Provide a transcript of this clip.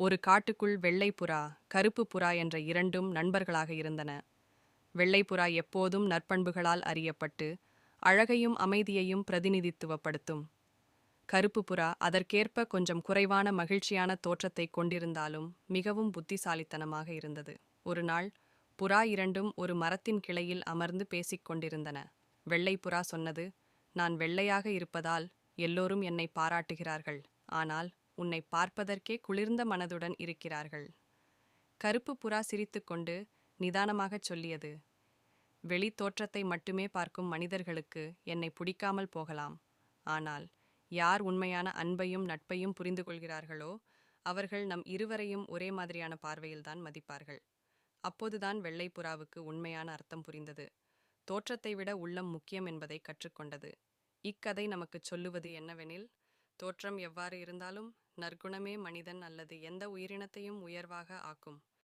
ஒரு காட்டுக்குள் வெள்ளை புறா கருப்பு புறா என்ற இரண்டும் நண்பர்களாக இருந்தன. வெள்ளை புறா எப்போதும் நற்பண்புகளால் அறியப்பட்டு அழகையும் அமைதியையும் பிரதிநிதித்துவப்படுத்தும். கருப்பு புறா அதற்கேற்ப கொஞ்சம் குறைவான மகிழ்ச்சியான தோற்றத்தை கொண்டிருந்தாலும் மிகவும் புத்திசாலித்தனமாக இருந்தது. ஒரு நாள் புறா இரண்டும் ஒரு மரத்தின் கிளையில் அமர்ந்து பேசிக் கொண்டிருந்தன. வெள்ளை புறா சொன்னது நான் வெள்ளையாக இருப்பதால் எல்லோரும் என்னை பாராட்டுகிறார்கள். ஆனால் உன்னை பார்ப்பதற்கே குளிர்ந்த மனதுடன் இருக்கிறார்கள். கருப்பு புறா சிரித்துக்கொண்டு நிதானமாகச் சொல்லியது. வெளித் தோற்றத்தை மட்டுமே பார்க்கும் மனிதர்களுக்கு என்னை பிடிக்காமல் போகலாம். ஆனால் யார் உண்மையான அன்பையும் நட்பையும் புரிந்து கொள்கிறார்களோ அவர்கள் நம் இருவரையும் ஒரே மாதிரியான பார்வையில்தான் மதிப்பார்கள். அப்போதுதான் வெள்ளை புறாவுக்கு உண்மையான அர்த்தம் புரிந்தது. தோற்றத்தை விட உள்ளம் முக்கியம் என்பதை கற்றுக்கொண்டது இக்கதை நமக்குச் சொல்லுவது என்னவெனில் தோற்றம் எவ்வாறு இருந்தாலும் நற்குணமே மனிதன் அல்லது எந்த உயிரினத்தையும் உயர்வாக ஆக்கும்.